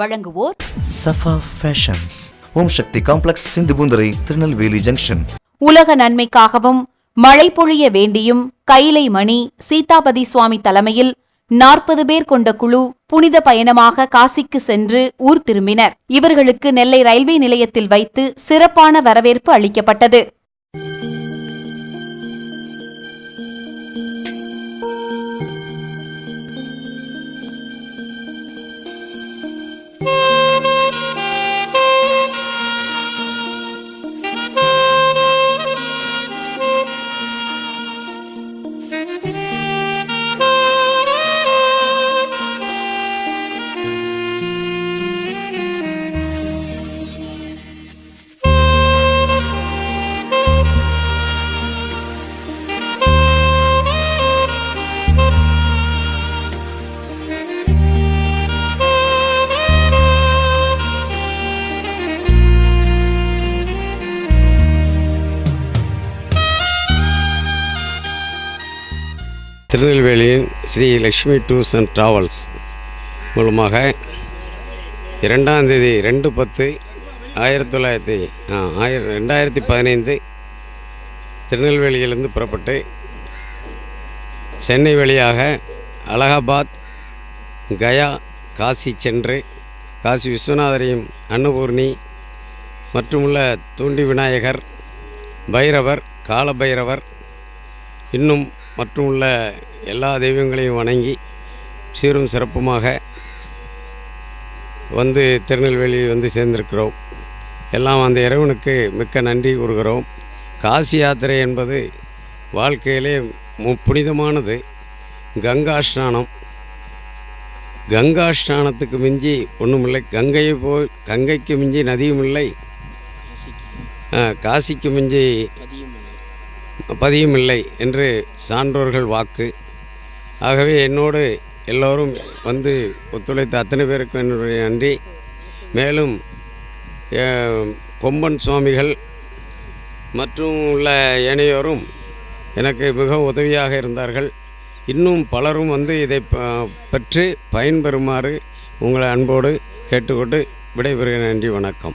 வழங்குவோர் Safa fashions Om Shakti complex Sindhupoondurai Tirunelveli junction. உலக நன்மைக்காகவும் மழை பொழிய வேண்டியும் கைலை மணி சீதாபதி சுவாமி தலைமையில் நாற்பது பேர் கொண்ட குழு புனித பயணமாக காசிக்கு சென்று ஊர் திரும்பினர். இவர்களுக்கு நெல்லை ரயில்வே நிலையத்தில் வைத்து சிறப்பான வரவேற்பு அளிக்கப்பட்டது. திருநெல்வேலியின் Sri Lakshmi tours and travels மூலமாக இரண்டாம் தேதி ரெண்டு பத்து ஆயிரத்தி தொள்ளாயிரத்தி ஆயிர ரெண்டாயிரத்தி பதினைந்து திருநெல்வேலியிலிருந்து புறப்பட்டு சென்னை வழியாக அலகாபாத் கயா காசி சென்று காசி விஸ்வநாதரையும் அன்னபூர்ணி மற்றுமுள்ள தூண்டி விநாயகர் பைரவர் காலபைரவர் இன்னும் மற்றும் உள்ள எல்லா தெய்வங்களையும் வணங்கி சீரும் சிறப்புமாக வந்து திருநெல்வேலி வந்து சேர்ந்திருக்கிறோம். எல்லாம் அந்த இறைவனுக்கு மிக்க நன்றி கூறுகிறோம். காசி யாத்திரை என்பது வாழ்க்கையிலே மு புனிதமானது. கங்கா ஸ்நானம். கங்கா ஸ்நானத்துக்கு மிஞ்சி ஒன்றுமில்லை கங்கையை போல் கங்கைக்கு மிஞ்சி நதியும் இல்லை. காசிக்கு மிஞ்சி பதியும் இல்லை என்று சான்றோர்கள் வாக்கு. ஆகவே என்னோடு எல்லோரும் வந்து ஒத்துழைத்த அத்தனை பேருக்கும் என்னுடைய நன்றி. மேலும் கொம்பன் சுவாமிகள் மற்றும் உள்ள ஏனையோரும் எனக்கு மிக உதவியாக இருந்தார்கள். இன்னும் பலரும் வந்து இதை ப- பெற்று பயன்பெறுமாறு உங்களை அன்போடு கேட்டுக்கொண்டு விடைபெறுகிறேன். நன்றி வணக்கம்.